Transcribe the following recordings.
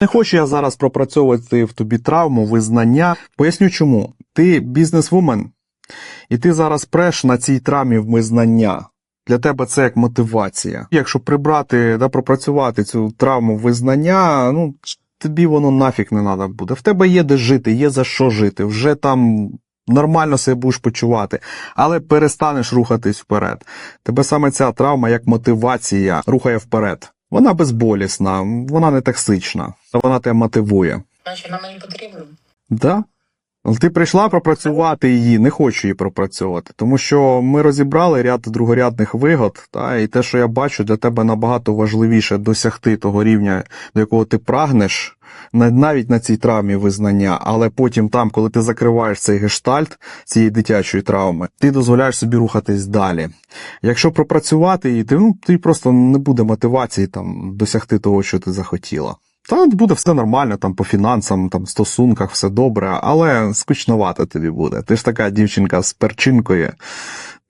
Не хочу я зараз пропрацьовувати в тобі травму, визнання. Поясню чому. Ти бізнесвумен, і ти зараз преш на цій травмі визнання. Для тебе це як мотивація. Якщо прибрати, да, пропрацювати цю травму визнання, ну тобі воно нафіг не треба буде. В тебе є де жити, є за що жити. Вже там нормально себе будеш почувати, але перестанеш рухатись вперед. Тебе саме ця травма як мотивація рухає вперед. Вона безболісна, вона не токсична, вона тебе мотивує. Значить, вона мені потрібна. Да? Але ти прийшла пропрацювати її, не хочу її пропрацьовувати, тому що ми розібрали ряд другорядних вигод, та, і те, що я бачу, для тебе набагато важливіше досягти того рівня, до якого ти прагнеш, навіть на цій травмі визнання, але потім там, коли ти закриваєш цей гештальт цієї дитячої травми, ти дозволяєш собі рухатись далі. Якщо пропрацювати її, ти, ну, ти просто не буде мотивації там, досягти того, що ти захотіла. Та буде все нормально, там по фінансам, там стосунках, все добре, але скучновато тобі буде. Ти ж така дівчинка з перчинкою.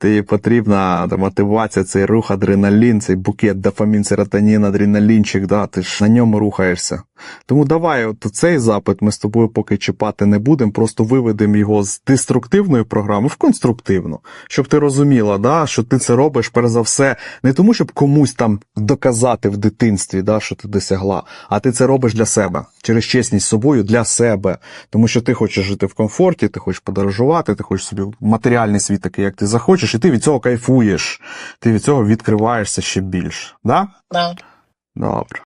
Ти потрібна мотивація, цей рух, адреналін, цей букет, дофамін, серотонін, адреналінчик, да, ти ж на ньому рухаєшся. Тому давай, от цей запит ми з тобою поки чіпати не будемо, просто виведемо його з деструктивної програми в конструктивну, щоб ти розуміла, да, що ти це робиш перш за все не тому, щоб комусь там доказати в дитинстві, да, що ти досягла, а ти це робиш для себе, через чесність з собою для себе. Тому що ти хочеш жити в комфорті, ти хочеш подорожувати, ти хочеш собі матеріальний світ такий, як ти захочеш, і ти від цього кайфуєш, ти від цього відкриваєшся ще більше. Да? Да. Добре.